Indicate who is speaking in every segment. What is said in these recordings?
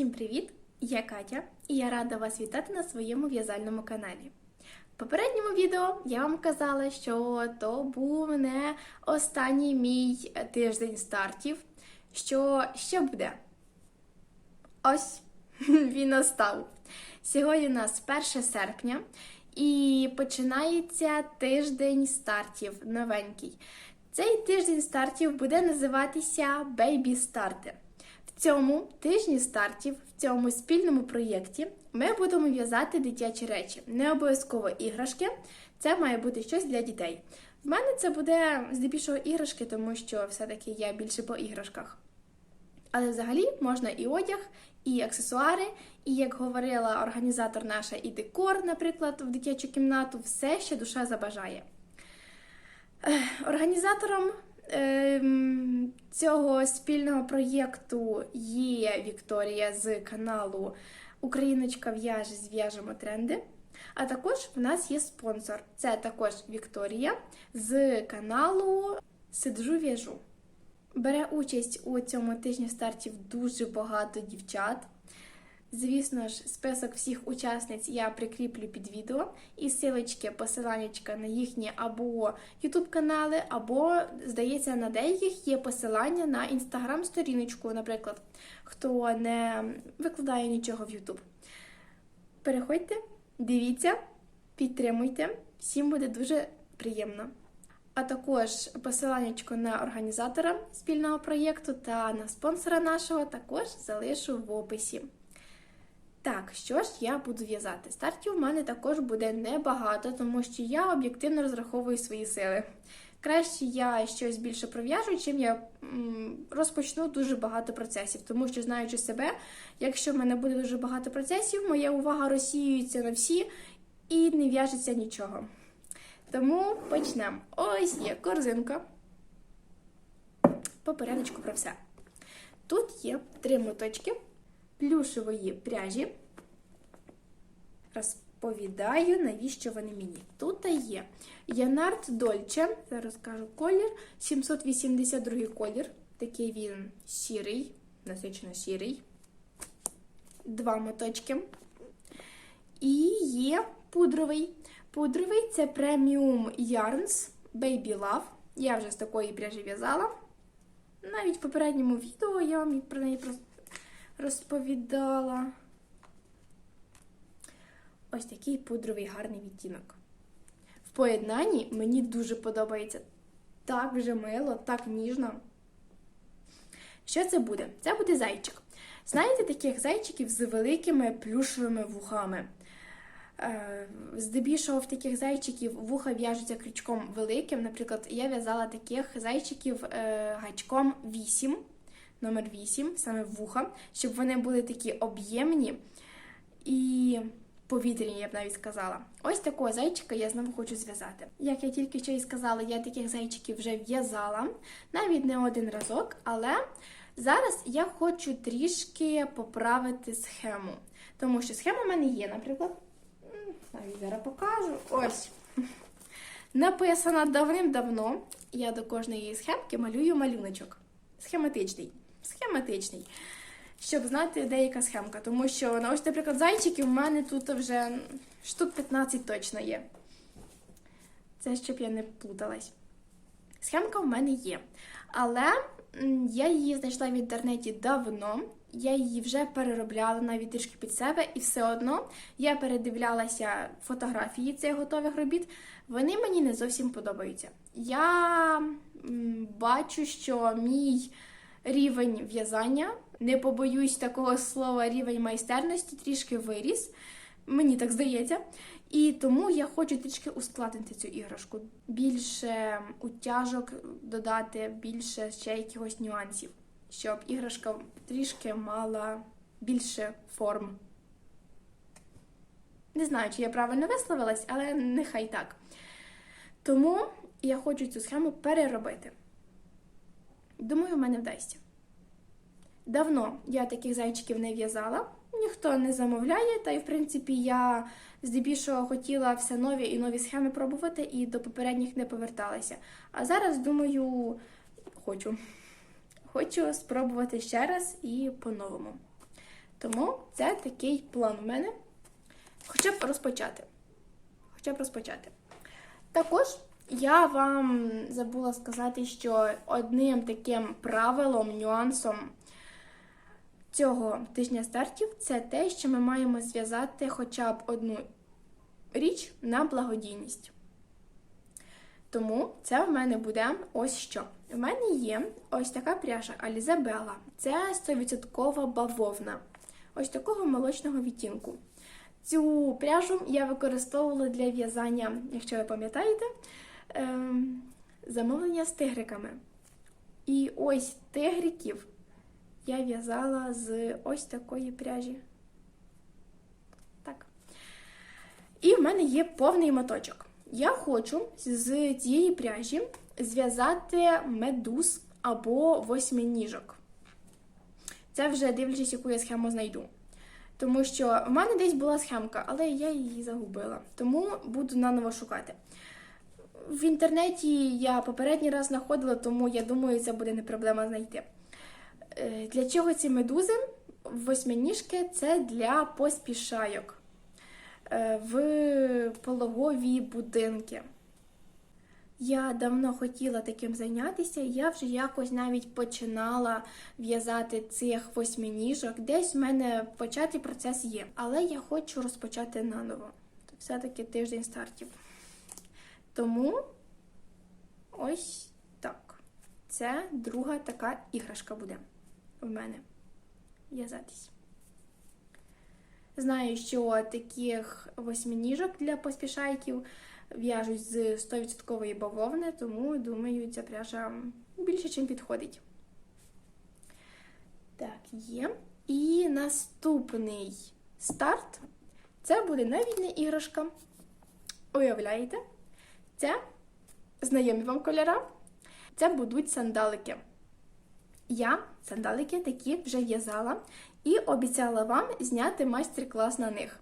Speaker 1: Всім привіт! Я Катя і я рада вас вітати на своєму в'язальному каналі. В попередньому відео я вам казала, що то був не останній мій тиждень стартів. Що ще буде? Ось він настав. Сьогодні у нас 1 серпня і починається тиждень стартів новенький. Цей тиждень стартів буде називатися Baby Starter. Цьому тижні стартів, в цьому спільному проєкті, ми будемо в'язати дитячі речі. Не обов'язково іграшки, це має бути щось для дітей. В мене це буде здебільшого іграшки, тому що все-таки я більше по іграшках. Але взагалі можна і одяг, і аксесуари, і, як говорила організатор наша, і декор, наприклад, в дитячу кімнату, все, що душа забажає. Організатором цього спільного проєкту є Вікторія з каналу Україночка в'яже зв'яжемо тренди. А також в нас є спонсор. Це також Вікторія з каналу Сиджу в'яжу. Бере участь у цьому тижні стартів дуже багато дівчат. Звісно ж, список всіх учасниць я прикріплю під відео і силочки, посиланнячка на їхні або YouTube канали, або, здається, на деяких є посилання на інстаграм-сторіночку, наприклад, хто не викладає нічого в YouTube. Переходьте, дивіться, підтримуйте, всім буде дуже приємно. А також посиланнячко на організатора спільного проєкту та на спонсора нашого також залишу в описі. Так, що ж я буду в'язати? Стартів у мене також буде небагато, тому що я об'єктивно розраховую свої сили. Краще я щось більше пров'яжу, чим я розпочну дуже багато процесів, тому що, знаючи себе, якщо в мене буде дуже багато процесів, моя увага розсіюється на всі і не в'яжеться нічого. Тому почнемо. Ось є корзинка. По порядочку про все. Тут є три моточки плюшевої пряжі. Розповідаю, навіщо вони мені. Тут є Янард Дольче, зараз кажу колір, 782 колір. Такий він сірий, насичено сірий. Два моточки. І є пудровий. Пудровий це преміум Yarns Baby Love. Я вже з такої пряжі в'язала. Навіть в попередньому відео я вам про неї розповідала. Ось такий пудровий гарний відтінок. В поєднанні мені дуже подобається. Так вже мило, так ніжно. Що це буде? Це буде зайчик. Знаєте, таких зайчиків з великими плюшевими вухами. Здебільшого в таких зайчиків вуха в'яжуться крючком великим. Наприклад, я в'язала таких зайчиків гачком 8 номер 8, саме вуха, щоб вони були такі об'ємні і повітряні, я б навіть сказала. Ось такого зайчика я знову хочу зв'язати. Як я тільки що і сказала, я таких зайчиків вже в'язала, навіть не один разок, але зараз я хочу трішки поправити схему. Тому що схема в мене є, наприклад, навіть зараз покажу. Ось. Написана давним-давно. Я до кожної схемки малюю малюночок. Схематичний схематичний, щоб знати, деяка схемка. Тому що, на ось, наприклад, зайчиків в мене тут вже штук 15 точно є. Це щоб я не плуталась. Схемка в мене є. Але я її знайшла в інтернеті давно. Я її вже переробляла навіть трішки під себе, і все одно я передивлялася фотографії цих готових робіт. Вони мені не зовсім подобаються. Я бачу, що мій рівень в'язання. Не побоюсь такого слова, рівень майстерності трішки виріс. Мені так здається. І тому я хочу трішки ускладнити цю іграшку. Більше утяжок додати, більше ще якихось нюансів, щоб іграшка трішки мала більше форм. Не знаю, чи я правильно висловилась, але нехай так. Тому я хочу цю схему переробити. Думаю, в мене вдасться. Давно я таких зайчиків не в'язала, ніхто не замовляє, та й, в принципі, я здебільшого хотіла все нові і нові схеми пробувати і до попередніх не поверталася. А зараз, думаю, хочу. Хочу спробувати ще раз і по-новому. Тому це такий план у мене. Хоча б розпочати. Хоча б розпочати. Також я вам забула сказати, що одним таким правилом, нюансом цього тижня стартів це те, що ми маємо зв'язати хоча б одну річ на благодійність. Тому це в мене буде ось що. У мене є ось така пряжа Алізабела. Це 100% бавовна. Ось такого молочного відтінку. Цю пряжу я використовувала для в'язання, якщо ви пам'ятаєте, ем, замовлення з тигриками. І ось тигриків я в'язала з ось такої пряжі. Так. І в мене є повний моточок. Я хочу з цієї пряжі зв'язати медуз або восьминіжок. Це вже дивлячись, яку я схему знайду. Тому що в мене десь була схемка, але я її загубила. Тому буду наново шукати. В інтернеті я попередній раз знаходила, тому я думаю, це буде не проблема знайти. Е, Для чого ці медузи? Восьминіжки це для поспішайок е, в пологові будинки. Я давно хотіла таким зайнятися, я вже якось навіть починала в'язати цих восьминіжок. Десь в мене початий процес є, але я хочу розпочати наново. Все-таки тиждень стартів. Тому ось так. Це друга така іграшка буде в мене в'язатись. Знаю, що таких восьминіжок для поспішайків в'яжуть з 100% бавовни, тому думаю, ця пряжа більше чим підходить. Так, є. І наступний старт це буде навіть не іграшка. Уявляєте? Це знайомі вам кольора. Це будуть сандалики. Я сандалики такі вже в'язала і обіцяла вам зняти майстер-клас на них.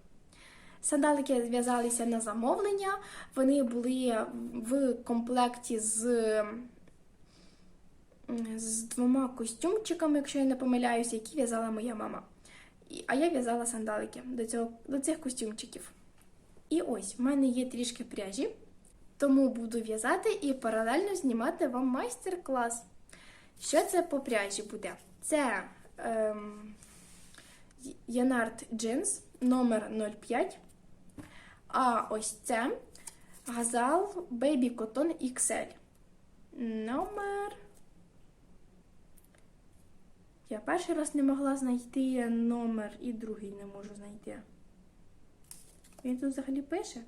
Speaker 1: Сандалики зв'язалися на замовлення, вони були в комплекті з, з двома костюмчиками, якщо я не помиляюся, які в'язала моя мама. А я в'язала сандалики до, цього, до цих костюмчиків. І ось в мене є трішки пряжі, тому буду в'язати і паралельно знімати вам майстер-клас. Що це по пряжі буде? Це ем, Янард Джинс номер 05. А ось це Газал Baby Cotton XL. Номер. Я перший раз не могла знайти номер і другий не можу знайти. Він тут взагалі пише.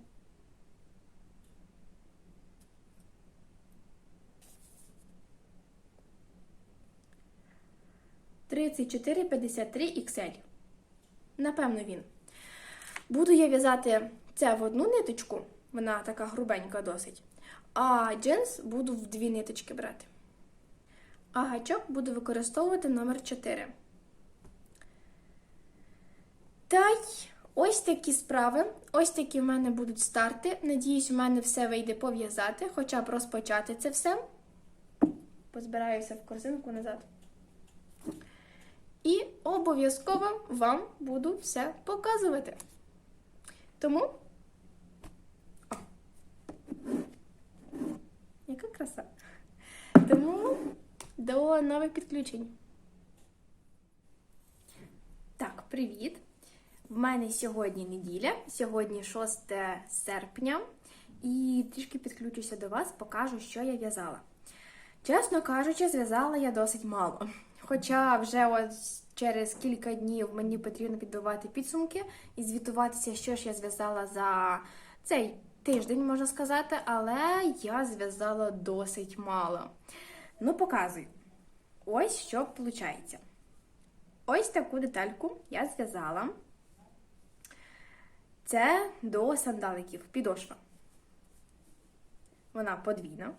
Speaker 1: Тридцять чотири п'ятдесят три XL. Напевно, він. Буду я в'язати це в одну ниточку, вона така грубенька досить. А джинс буду в дві ниточки брати. А гачок буду використовувати номер 4. Та й ось такі справи. Ось такі в мене будуть старти. Надіюсь, у мене все вийде пов'язати, хоча б розпочати це все. Позбираюся в корзинку назад. Обов'язково вам буду все показувати. Тому. О. Яка краса. Тому до нових підключень. Так, привіт! В мене сьогодні неділя, сьогодні 6 серпня, і трішки підключуся до вас, покажу, що я в'язала. Чесно кажучи, зв'язала я досить мало. Хоча вже ось через кілька днів мені потрібно підбивати підсумки і звітуватися, що ж я зв'язала за цей тиждень, можна сказати, але я зв'язала досить мало. Ну, показую. Ось що виходить. Ось таку детальку я зв'язала. Це до сандаликів, підошва. Вона подвійна.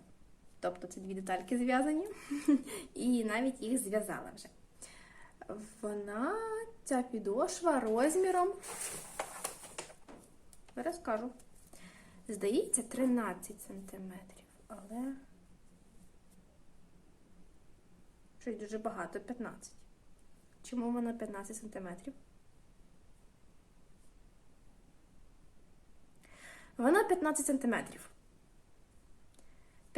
Speaker 1: Тобто це дві детальки зв'язані, і навіть їх зв'язала вже. Вона ця підошва розміром, зараз скажу, здається, 13 см, але щось дуже багато 15. Чому вона 15 см? Вона 15 сантиметрів.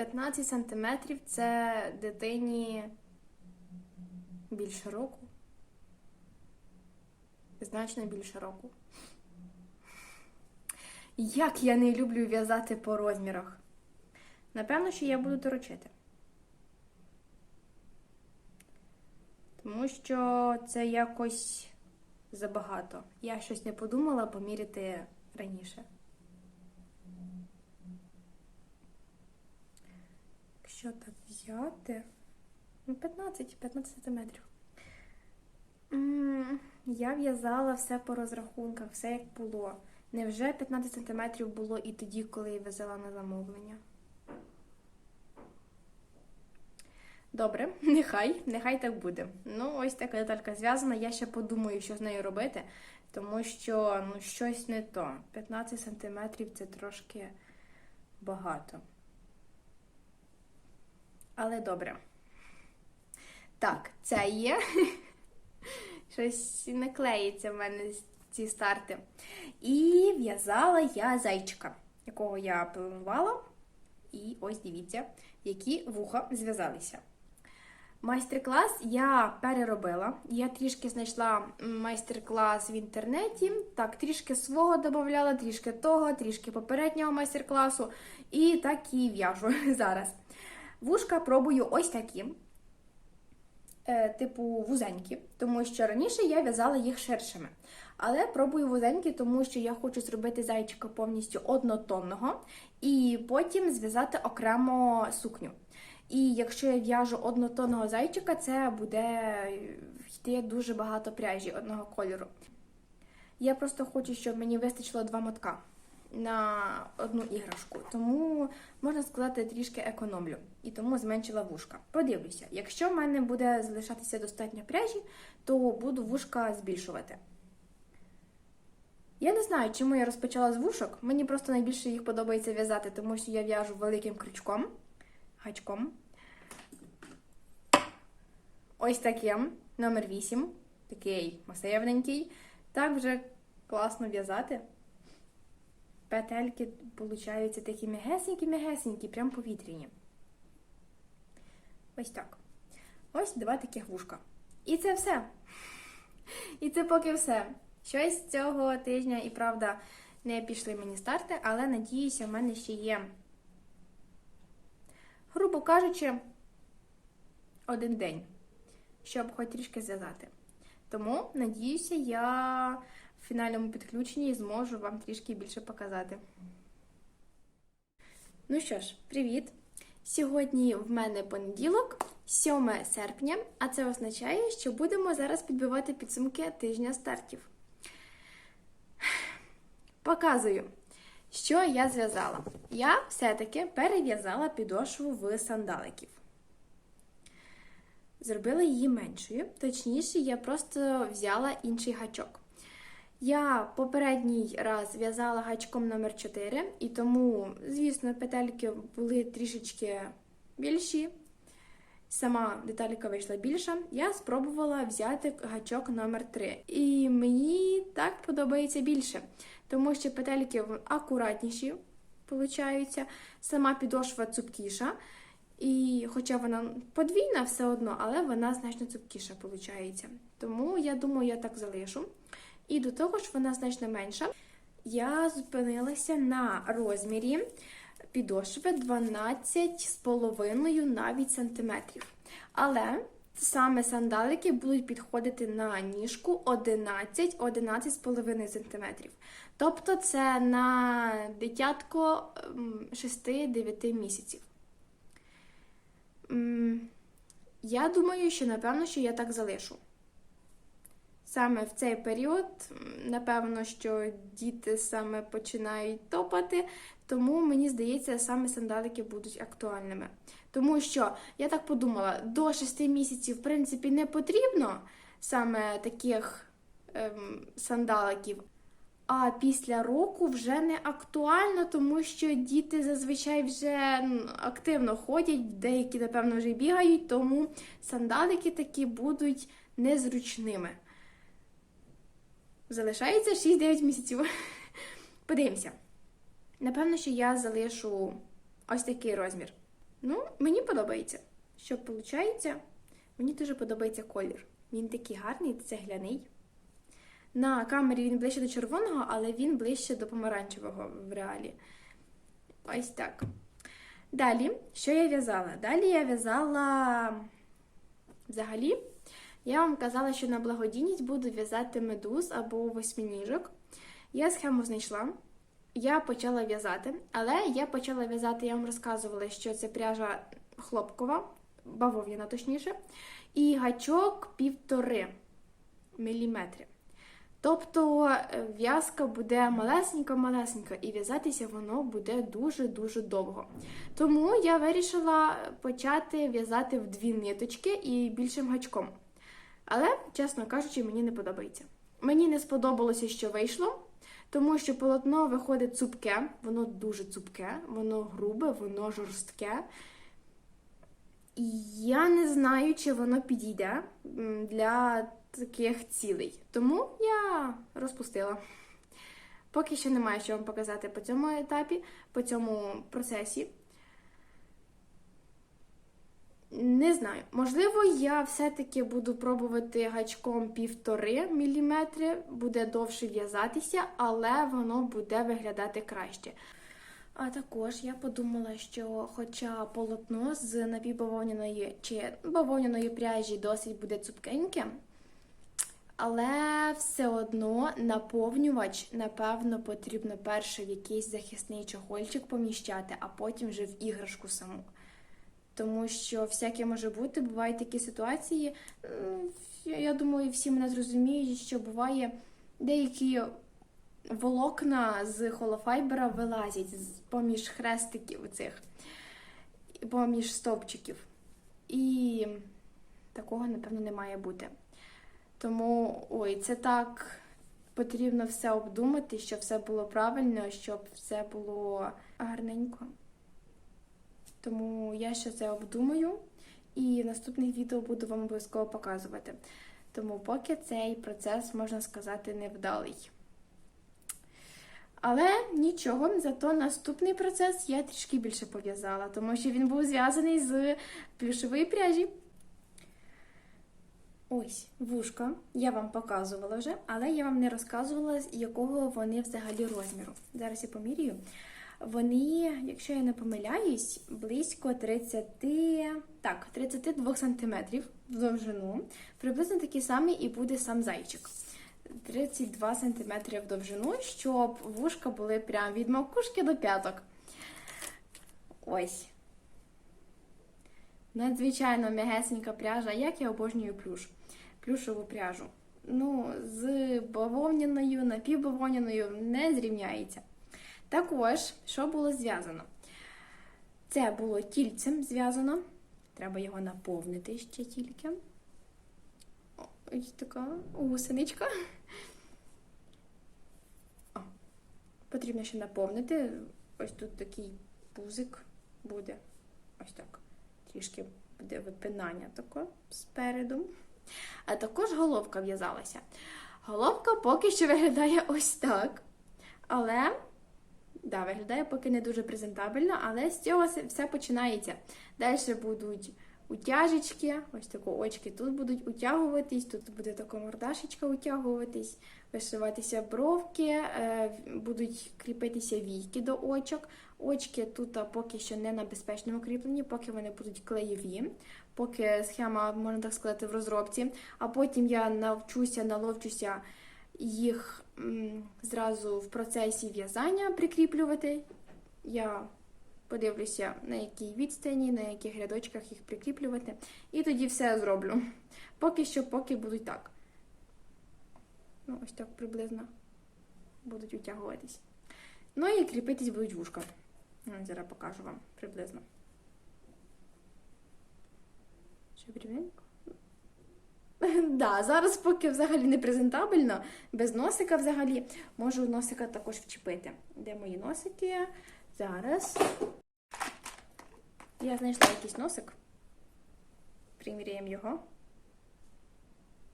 Speaker 1: 15 сантиметрів це дитині більше року. Значно більше року. Як я не люблю в'язати по розмірах. Напевно, що я буду доручити. Тому що це якось забагато. Я щось не подумала поміряти раніше. Якщо так взяти. Ну, 15, 15 сантиметрів. Я в'язала все по розрахунках, все як було. Невже 15 сантиметрів було і тоді, коли я в'язала на замовлення? Добре, нехай, нехай так буде. Ну, ось така деталька зв'язана. Я ще подумаю, що з нею робити, тому що ну, щось не то. 15 сантиметрів це трошки багато. Але добре. Так, це є. Щось не клеїться в мене ці старти. І в'язала я зайчика, якого я планувала. І ось дивіться, які вуха зв'язалися. Майстер-клас я переробила. Я трішки знайшла майстер-клас в інтернеті. Так, трішки свого додавала, трішки того, трішки попереднього майстер-класу. І так і в'яжу зараз. Вушка пробую ось такі, е, типу вузенькі, тому що раніше я в'язала їх ширшими. Але пробую вузенькі, тому що я хочу зробити зайчика повністю однотонного і потім зв'язати окремо сукню. І якщо я в'яжу однотонного зайчика, це буде йти дуже багато пряжі одного кольору. Я просто хочу, щоб мені вистачило два мотка на одну іграшку. Тому, можна сказати, трішки економлю. І тому зменшила вушка. Подивлюся, якщо в мене буде залишатися достатньо пряжі, то буду вушка збільшувати. Я не знаю, чому я розпочала з вушок. Мені просто найбільше їх подобається в'язати, тому що я в'яжу великим крючком, гачком. Ось таким, номер 8, такий масивненький. Так вже класно в'язати. Петельки получаються такі м'ягесенькі-м'ягесенькі, прям повітряні. Ось так. Ось два таких вушка. І це все. І це поки все. Щось цього тижня і правда не пішли мені старти, але надіюся, в мене ще є, грубо кажучи, один день, щоб хоч трішки зв'язати. Тому, надіюся, я в фінальному підключенні зможу вам трішки більше показати. Ну що ж, привіт! Сьогодні в мене понеділок, 7 серпня, а це означає, що будемо зараз підбивати підсумки тижня стартів. Показую, що я зв'язала. Я все-таки перев'язала підошву в сандаликів. Зробила її меншою, точніше, я просто взяла інший гачок. Я попередній раз в'язала гачком номер 4 і тому, звісно, петельки були трішечки більші. Сама деталька вийшла більша. Я спробувала взяти гачок номер 3 І мені так подобається більше, тому що петельки акуратніші получаються, сама підошва цупкіша. І хоча вона подвійна все одно, але вона значно цупкіша виходить. Тому я думаю, я так залишу. І до того ж, вона значно менша. Я зупинилася на розмірі підошви 12,5 навіть сантиметрів. Але саме сандалики будуть підходити на ніжку 11-11,5 сантиметрів. Тобто це на дитятко 6-9 місяців. Я думаю, що напевно, що я так залишу. Саме в цей період, напевно, що діти саме починають топати, тому мені здається, саме сандалики будуть актуальними. Тому що, я так подумала, до 6 місяців, в принципі, не потрібно саме таких ем, сандаликів. А після року вже не актуально, тому що діти зазвичай вже активно ходять, деякі, напевно, вже бігають, тому сандалики такі будуть незручними. Залишається 6-9 місяців. Подивимося. Напевно, що я залишу ось такий розмір. Ну, мені подобається. Що виходить? Мені дуже подобається колір. Він такий гарний, цегляний. На камері він ближче до червоного, але він ближче до помаранчевого в реалі. Ось так. Далі, що я в'язала? Далі я в'язала взагалі. Я вам казала, що на благодійність буду в'язати медуз або восьминіжок. Я схему знайшла. Я почала в'язати, але я почала в'язати, я вам розказувала, що це пряжа хлопкова, бавов'яна точніше, і гачок півтори міліметри. Тобто е, в'язка буде малесенька-малесенька, і в'язатися воно буде дуже-дуже довго. Тому я вирішила почати в'язати в дві ниточки і більшим гачком. Але, чесно кажучи, мені не подобається. Мені не сподобалося, що вийшло, тому що полотно виходить цупке, воно дуже цупке, воно грубе, воно жорстке. І я не знаю, чи воно підійде для таких цілей. Тому я розпустила. Поки що немає що вам показати по цьому етапі, по цьому процесі. Не знаю. Можливо, я все-таки буду пробувати гачком півтори міліметри, буде довше в'язатися, але воно буде виглядати краще. А також я подумала, що хоча полотно з напівбавовняної чи бавовняної пряжі досить буде цупкеньке, але все одно наповнювач, напевно, потрібно перше в якийсь захисний чохольчик поміщати, а потім вже в іграшку саму. Тому що всяке може бути, бувають такі ситуації. Я я думаю, всі мене зрозуміють, що буває деякі волокна з холофайбера вилазять поміж хрестиків цих, поміж стовпчиків. І такого, напевно, не має бути. Тому, ой, це так потрібно все обдумати, щоб все було правильно, щоб все було гарненько. Тому я ще це обдумаю і в наступних відео буду вам обов'язково показувати. Тому поки цей процес, можна сказати, невдалий. Але нічого, зато наступний процес я трішки більше пов'язала, тому що він був зв'язаний з плюшової пряжі. Ось вушка, я вам показувала вже, але я вам не розказувала, якого вони взагалі розміру. Зараз я помірюю. Вони, якщо я не помиляюсь, близько 30, так, 32 см в довжину. Приблизно такий самий і буде сам зайчик. 32 см в довжину, щоб вушка були прямо від макушки до п'яток. Ось. Надзвичайно м'ягесенька пряжа, як я обожнюю плюш. Плюшову пряжу. Ну, з бавовняною, напівбавовняною не зрівняється. Також, що було зв'язано? Це було тільцем зв'язано. Треба його наповнити ще тільки. Ось така гусеничка. О, потрібно ще наповнити. Ось тут такий пузик буде. Ось так. Трішки буде випинання таке спереду. А також головка в'язалася. Головка поки що виглядає ось так. Але, да, виглядає поки не дуже презентабельно, але з цього все- починається. Далі будуть утяжечки, ось такі очки тут будуть утягуватись, тут буде така мордашечка утягуватись, вишиватися бровки, е, будуть кріпитися війки до очок. Очки тут поки що не на безпечному кріпленні, поки вони будуть клеєві, поки схема, можна так сказати, в розробці. А потім я навчуся, наловчуся їх зразу в процесі в'язання прикріплювати. Я подивлюся, на якій відстані, на яких рядочках їх прикріплювати, і тоді все зроблю. Поки що, поки будуть так. Ну, ось так приблизно будуть утягуватись. Ну і кріпитись будуть вушка. Ну, Зараз покажу вам приблизно. Що рівненько? Да, зараз поки взагалі не презентабельно, без носика взагалі. Можу носика також вчепити. Де мої носики? Зараз. Я знайшла якийсь носик. Приміряємо його.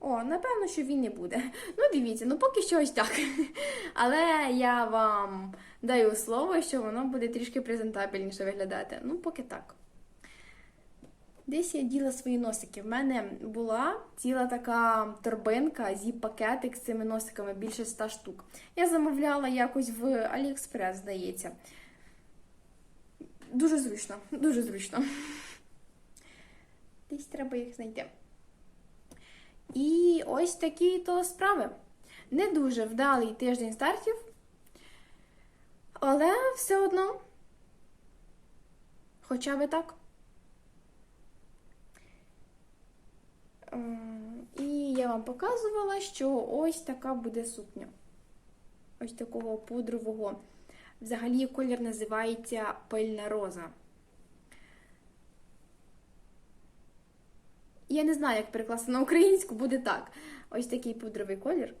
Speaker 1: О, напевно, що він не буде. Ну, дивіться, ну поки що ось так. Але я вам даю слово, що воно буде трішки презентабельніше виглядати. Ну, поки так. Десь я діла свої носики. В мене була ціла така торбинка, зіп-пакетик з цими носиками, більше 100 штук. Я замовляла якось в AliExpress, здається. Дуже зручно, дуже зручно. Десь треба їх знайти. І ось такі то справи. Не дуже вдалий тиждень стартів, але все одно, хоча би так. І я вам показувала, що ось така буде сукня. Ось такого пудрового. Взагалі колір називається пильна роза. Я не знаю, як перекласти на українську, буде так. Ось такий пудровий колір.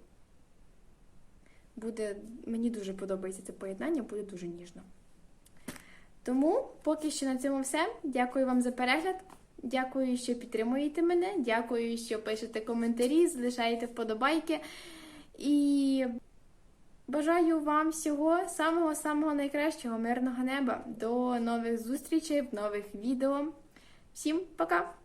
Speaker 1: Буде, мені дуже подобається це поєднання, буде дуже ніжно. Тому поки що на цьому все. Дякую вам за перегляд. Дякую, що підтримуєте мене. Дякую, що пишете коментарі, залишаєте вподобайки. І бажаю вам всього самого-самого найкращого, мирного неба. До нових зустрічей нових відео. Всім пока!